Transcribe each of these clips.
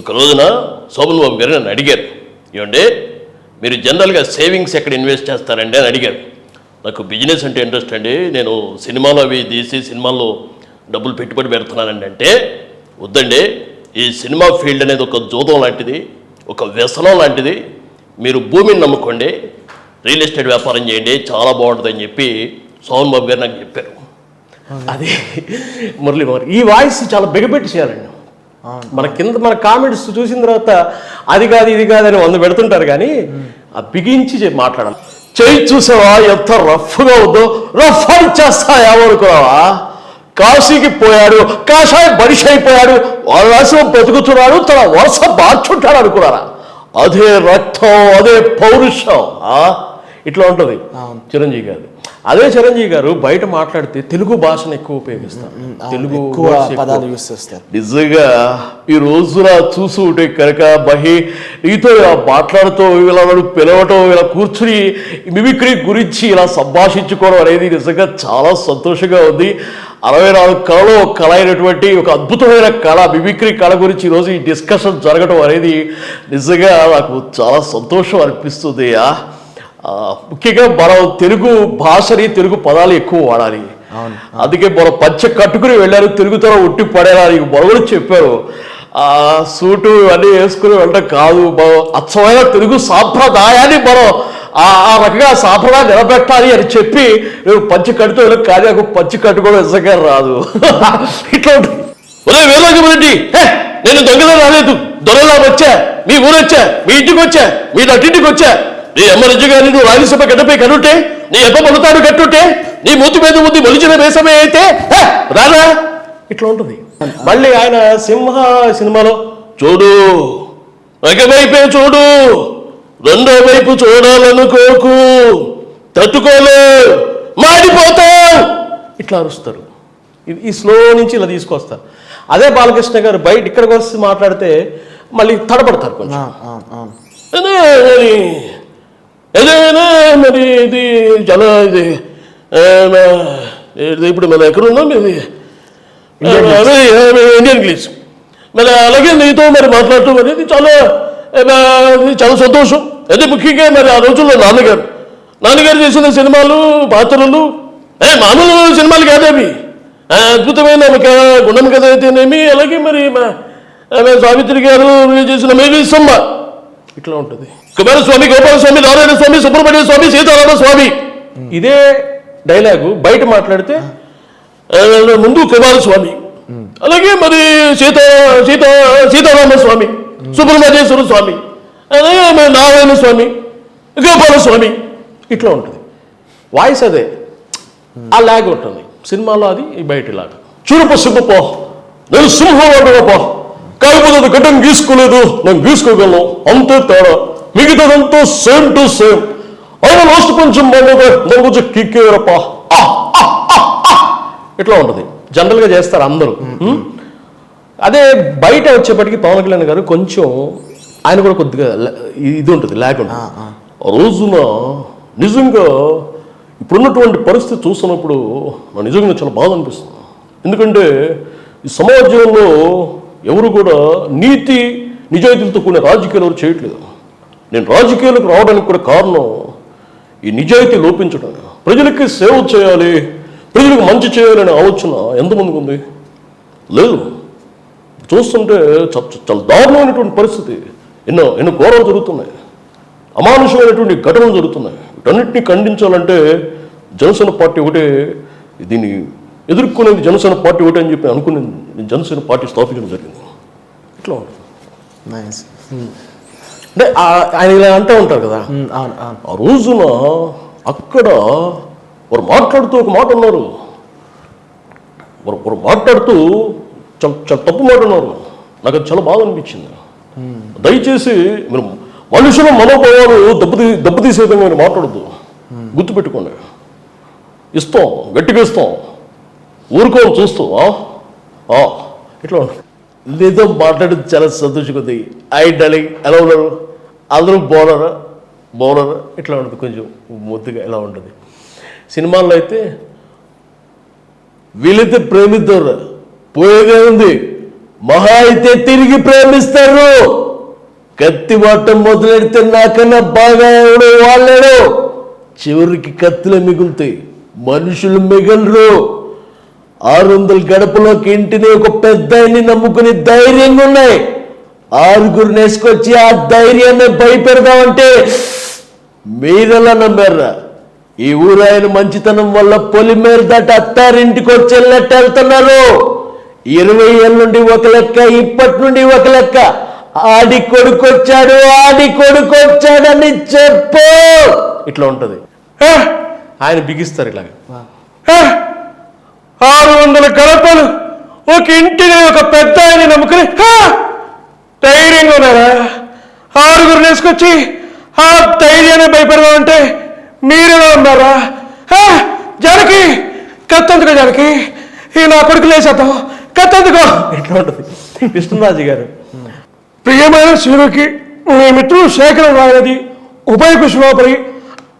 ఒక రోజున శోభన్ బాబు గారు నన్ను అడిగారు. ఏమంటే మీరు జనరల్గా సేవింగ్స్ ఎక్కడ ఇన్వెస్ట్ చేస్తారండి అని అడిగారు. నాకు బిజినెస్ అంటే ఇంట్రెస్ట్ అండి. నేను సినిమాలో అవి తీసి సినిమాల్లో డబ్బులు పెట్టుబడి పెడుతున్నానండి అంటే వద్దండి ఈ సినిమా ఫీల్డ్ అనేది ఒక జూదం లాంటిది ఒక వ్యసనం లాంటిది. మీరు భూమిని నమ్ముకోండి రియల్ ఎస్టేట్ వ్యాపారం చేయండి చాలా బాగుంటుందని చెప్పి సోహన్ బాబు గారు నాకు చెప్పారు. అది మురళి ఈ వాయిస్ చాలా బిగపెట్టి చేయాలండి. మన కింద మన కామెంట్స్ చూసిన తర్వాత అది కాదు ఇది కాదు అని వంద పెడుతుంటారు కానీ ఆ బిగించి మాట్లాడాలి. చేయి చూసావా? ఎంత రఫ్గా ఉందో. రఫ్ అని చేస్తా ఏమనుకున్నావా కాశీకి పోయాడు కాషాయ బరిష్ అయిపోయాడు వలస బతుకుతున్నాడు తన వరుస మార్చుంటాడు అనుకున్నారా? అదే రక్తం అదే పౌరుషం ఆ? ఇట్లా ఉంటుంది. చిరంజీవి గారు. అదే చిరంజీవి గారు బయట మాట్లాడితే తెలుగు భాషను ఎక్కువ ఉపయోగిస్తారు. తెలుగు. పదాలు యూస్ చేస్తారు. నిజంగా ఈ రోజున చూసుకుంటే కనుక బహి నీతో ఇలా మాట్లాడుతూ ఇలా పిలవటం ఇలా కూర్చుని మిమిక్రీ గురించి ఇలా సంభాషించుకోవడం అనేది నిజంగా చాలా సంతోషంగా ఉంది. అరవై నాలుగు కళలో కళ అయినటువంటి ఒక అద్భుతమైన కళ మిమిక్రీ కళ గురించి ఈరోజు ఈ డిస్కషన్ జరగడం అనేది నిజంగా నాకు చాలా సంతోషం అనిపిస్తుంది. ముఖ్యంగా మనం తెలుగు భాషని తెలుగు పదాలు ఎక్కువ వాడాలి. అందుకే మనం పంచ కట్టుకుని వెళ్ళారు తెలుగుతో ఉట్టి పడేలా మొదలు చెప్పారు. ఆ సూటు అన్నీ వేసుకుని వెళ్ళడం కాదు మనం అచ్చమైన తెలుగు సాంప్రదాయాన్ని మనం ఆ ఆ రకంగా సాంప్రదాయం నిలబెట్టాలి అని చెప్పి నువ్వు పంచి కట్టుతో వెళ్ళి కానీ నాకు పంచి కట్టుకోవడం నిజంగా రాదు. ఇట్లా ఉంటుంది ఒరే వేలాగమరెడ్డి నేను దొంగలా రాలేదు. దొరలా వచ్చా మీ ఊరు వచ్చా మీ ఇంటికి వచ్చా మీ నటింటికి వచ్చా నీ అమ్మ గారిని నువ్వు రాజ్యసభ గడ్డపై కనుంటే నీ ఎప్ప పలుతాడు కట్టుంటే నీ మూతి మీద ఉంది మొలిచిన వేసమే అయితే రారా ఇట్లా ఉంటుంది. మళ్ళీ ఆయన సింహ సినిమాలో చూడు ఒకవైపే చూడు రెండో వైపు చూడాలనుకోకు తట్టుకోలే మాడిపోతావు. ఇట్లా అరుస్తారు. ఈ స్లో నుంచి ఇలా తీసుకొస్తారు. అదే బాలకృష్ణ గారు బయట ఇక్కడికి వచ్చి మాట్లాడితే మళ్ళీ తడబడతారు కొంచెం అవును, అవును, అవును. అదే మరి ఏదైనా మరి ఇది చాలా ఇది ఇప్పుడు మన ఎక్కడ ఉన్నాం ఇది ఇండియన్ ఇంగ్లీష్ మరి అలాగే నీతో మరి మాట్లాడటం అనేది చాలా చాలా సంతోషం. అదే ముఖ్యంగా మరి ఆ రోజుల్లో నాన్నగారు. నాన్నగారు చేసిన సినిమాలు పాత్రలు ఏ మామూలు సినిమాలు కాదేవి. అద్భుతమైన ఒక గుణం కథ అయితేనేమి అలాగే మరి మా- సావిత్రి గారు చేసిన మేరీ సమ్మ. ఇట్లా ఉంటుంది. కుమార కుమారస్వామి గోపాలస్వామి నారాయణ స్వామి సుబ్రహ్మణ్య స్వామి సీతారామ స్వామి. ఇదే డైలాగు. బయట మాట్లాడితే ముందు కుమారస్వామి. అలాగే మరి సీత సీత సీతారామ స్వామి సుబ్రహ్మణ్యేశ్వర స్వామి అలాగే మరి నారాయణ స్వామి గోపాలస్వామి. ఇట్లా ఉంటుంది. వాయిస్ అదే. ఆ లాగ్ ఉంటుంది. సినిమాలో అది బయట లాగ్ చూడప సిబ్బపో నేను సింహం పో కాకపోతే గడ్డం గీసుకోలేదు. నేను గీసుకోగలను. అంతే తేడా. మిగతాదంతా సేమ్ టు సేమ్ అయినా లాస్ట్ కొంచెం బాగుంది కొంచెం కిక్కేరప్ప ఇట్లా ఉంటుంది. జనరల్గా చేస్తారు అందరూ? అదే బయట వచ్చేప్పటికి పవన్ కళ్యాణ్ గారు కొంచెం ఆయన కూడా కొద్దిగా ఇది ఉంటుంది ఆ రోజున నిజంగా ఇప్పుడున్నటువంటి పరిస్థితి చూస్తున్నప్పుడు నిజంగా చాలా బాధ అనిపిస్తుంది. ఎందుకంటే ఈ సమాజంలో ఎవరు కూడా నీతి నిజాయితీలతో కూడిన రాజకీయాలు ఎవరు చేయట్లేదు. నేను రాజకీయాలకు రావడానికి కూడా కారణం ఈ నిజాయితీ లోపించడం. ప్రజలకి సేవ చేయాలి ప్రజలకు మంచి చేయాలనే ఆలోచన ఎంతమందికి ఉంది? లేదు. చూస్తుంటే చ- చ- చాలా దారుణమైనటువంటి పరిస్థితి. ఎన్నో ఎన్నో ఘోరాలు జరుగుతున్నాయి. అమానుషమైనటువంటి ఘటనలు జరుగుతున్నాయి. వీటన్నిటిని ఖండించాలంటే జనసేన పార్టీ ఒకటే దీన్ని ఎదుర్కొనేది జనసేన పార్టీ ఒకటే అని చెప్పి అనుకుని నేను జనసేన పార్టీ స్థాపించడం జరిగింది. ఇట్లా ఉంటుంది. అంటే ఆయన ఇలా అంటూ ఉంటారు కదా. ఆ రోజున అక్కడ వారు మాట్లాడుతూ ఒక మాట అన్నారు. వారు వారు మాట్లాడుతూ చాలా చాలా తప్పు మాట అన్నారు. నాకు అది చాలా బాధ అనిపించింది. దయచేసి మీరు మనుషుల మనోభావాలు దెబ్బతీ దెబ్బతీసే విధంగా మీరు మాట్లాడద్దు. గుర్తుపెట్టుకోండి. ఇస్తాం గట్టిగా ఇస్తాం. ఊరుకోని చూస్తూ. ఇట్లా. లేదో మాట్లాడేది చాలా సంతోషంగా ఉంది. Hi darling. ఎలా ఉన్నారు? అందరూ బాగున్నారా బాగున్నారా ఇట్లా ఉంటుంది కొంచెం ముద్దుగా ఎలా ఉంటుంది. సినిమాల్లో అయితే వీళ్ళైతే ప్రేమిద్దరు పోయేదే ఉంది. మహా అయితే తిరిగి ప్రేమిస్తారు. కత్తి వాటం మొదలెడితే నాకన్నా బాగా ఎవడు వాళ్ళడు చివరికి కత్తిలో మిగులుతాయి మనుషులు మిగలరు. ఆరు వందల గడపలోకి ఇంటిని ఒక పెద్ద నమ్ముకుని ధైర్యంగా ఉన్నాయి. ఆరుగురు నేసుకొచ్చి ఆ ధైర్యాన్ని భయపెడదామంటే మీరెలా నమ్మారా ఈ ఊరు ఆయన మంచితనం వల్ల పొలిమేర దాటి అత్తారింటికి వచ్చి వెళ్ళట్టు వెళ్తున్నారు ఇరవై ఏళ్ళ నుండి ఒక లెక్క ఇప్పటి నుండి ఒక లెక్క ఆడి కొడుకొచ్చాడు ఆడి కొడుకొచ్చాడని చెప్పు ఇట్లా ఉంటది! ఆయన బిగిస్తారు ఇలాగ! ఆరు వందల గడపలు ఒక ఇంటిని ఒక పెద్ద ఆయన నమ్ముకుని! ధైర్యంగా ఉన్నారా? ఆరుగురు నేసుకొచ్చి ఆ ధైర్యాన్ని భయపెడదామంటే మీరెలా ఉన్నారా? హా! జనకి కత్తందుకో జనకి. ఈ నా కొడుకు లేచేద్దాం కత్తందుకో ఇట్లా ఉంటుంది? కృష్ణరాజు గారు. ప్రియమైన శివుడికి నీ మిత్రుడు శేఖరం రాయనది ఉభయ కుశలోపరి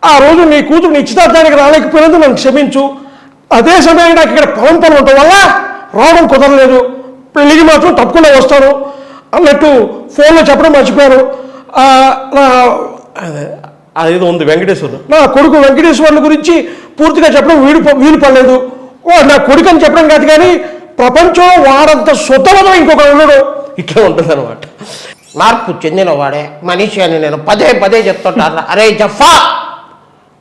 ఆ రోజు నీ కూతురు నిశ్చితార్థానికి రాలేకపోయినందుకు నన్ను క్షమించు. అదే సమయానికి నాకు ఇక్కడ పొలం పని ఉండటం వల్ల రావడం కుదరలేదు. పెళ్ళికి మాత్రం తప్పకుండా వస్తాను. అన్నట్టు ఫోన్లో చెప్పడం అదే అదేదో ఉంది వెంకటేశ్వరుడు. నా కొడుకు వెంకటేశ్వర్ల గురించి పూర్తిగా చెప్పడం వీలు ప- వీలు పడలేదు. వాడు నా కొడుకు అని చెప్పడం కాదు కానీ ప్రపంచంలో వాడంత సుతమతం ఇంకొకరు ఉండడు ఇట్లా ఉంటుంది అనమాట మార్పు చెందినవాడే మనిషి అని నేను పదే పదే చెప్తుంటాను అరే జఫా!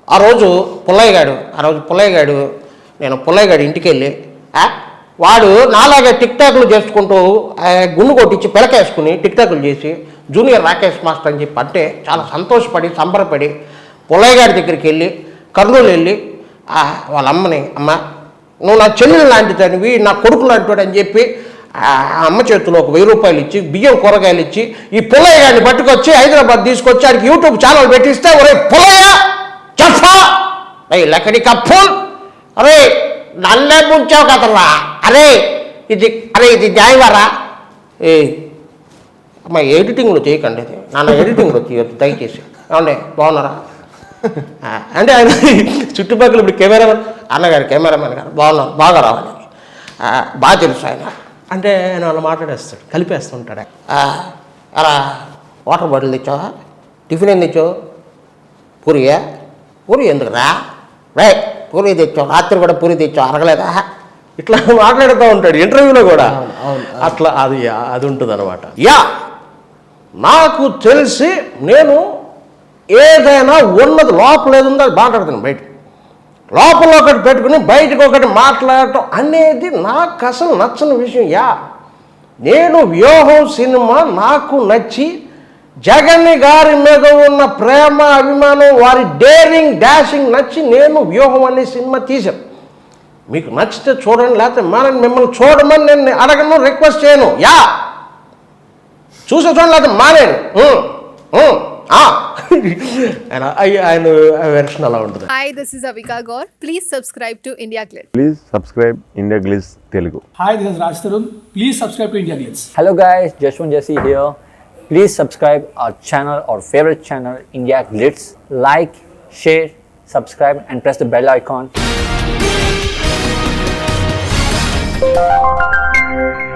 ఆ రోజు పుల్లయ్యగాడు ఆ రోజు పుల్లయ్యగాడు నేను పుల్లయ్యగాడు ఇంటికి వెళ్ళి వాడు నాలాగే టిక్ టాక్లు చేసుకుంటూ గుండు కొట్టించి పిలకేసుకుని టిక్ టాక్లు చేసి జూనియర్ రాకేష్ మాస్టర్ అని చెప్పి అంటే చాలా సంతోషపడి సంబరపడి పుల్లయ్యగాడి దగ్గరికి వెళ్ళి కర్నూలు వెళ్ళి వాళ్ళ అమ్మని అమ్మ నువ్వు నా చెల్లెలు లాంటిదానివి నా కొడుకు లాంటివాడు అని చెప్పి అమ్మ చేతిలో ఒక వెయ్యి రూపాయలు ఇచ్చి బియ్యం కూరగాయలు ఇచ్చి ఈ పుల్లయ్య గారిని పట్టుకొచ్చి హైదరాబాద్ తీసుకొచ్చి ఆయనకి యూట్యూబ్ ఛానల్ పెట్టిస్తే ఒరే పుల్లయ్య చెప్పా అరే లక్కడి కప్పుల్ అరే నన్నే ముంచావు కదరా అరే ఇది అరే ఇది న్యాయవరా? ఏ అమ్మ ఎడిటింగ్లో చేయకండి ఇది నాన్న ఎడిటింగ్లో తీయొద్దు దయచేసి. ఏమండి బాగున్నారా? అంటే ఆయన చుట్టుపక్కల ఇప్పుడు కెమెరామెన్ అన్నగారు కెమెరామెన్ గారు బాగున్నారు బాగా రావాలి. బాగా తెలుసు ఆయన. అంటే ఆయన అలా మాట్లాడేస్తాడు కలిపేస్తుంటాడు. అలా వాటర్ బాటిల్ తెచ్చావా? టిఫిన్ ఏం తెచ్చావు? పూరియా? పూరి ఎందుకురా? రే పూరి తెచ్చావు రాత్రి కూడా పూరి తెచ్చావు అరగలేదా? ఇట్లా మాట్లాడుతూ ఉంటాడు ఇంటర్వ్యూలో కూడా. అట్లా అది అది ఉంటుంది అనమాట యా నాకు తెలిసి నేను ఏదైనా ఉన్నది లోపల ఏది ఉందో అది మాట్లాడుతున్నాను బయట. లోపల ఒకటి పెట్టుకుని బయటకు ఒకటి మాట్లాడటం అనేది నాకు అసలు నచ్చని విషయం యా. నేను వ్యూహం సినిమా నాకు నచ్చి జగన్ గారి మీద ఉన్న ప్రేమ అభిమానం వారి డేరింగ్ డాషింగ్ నచ్చి నేను వ్యూహం అనే సినిమా తీశాను. మీకు నచ్చితే చూడండి లేకపోతే మానండి మిమ్మల్ని చూడమని నేను అడగను రిక్వెస్ట్ చేయను యా చూసే చూడండి లేకపోతే మానేను. ఆయన వెర్షన్ అలా ఉంటుంది Hi, this is Avika Gaur. Please subscribe to India Glitz. Please subscribe India Glitz Telugu Hi, this is Raj Tarun. Please subscribe to India Glitz. Hello guys, Jashwant Jesse here. Please subscribe our channel, our favorite channel, India Glitz. Like, share, subscribe, and press the bell icon. Thank you.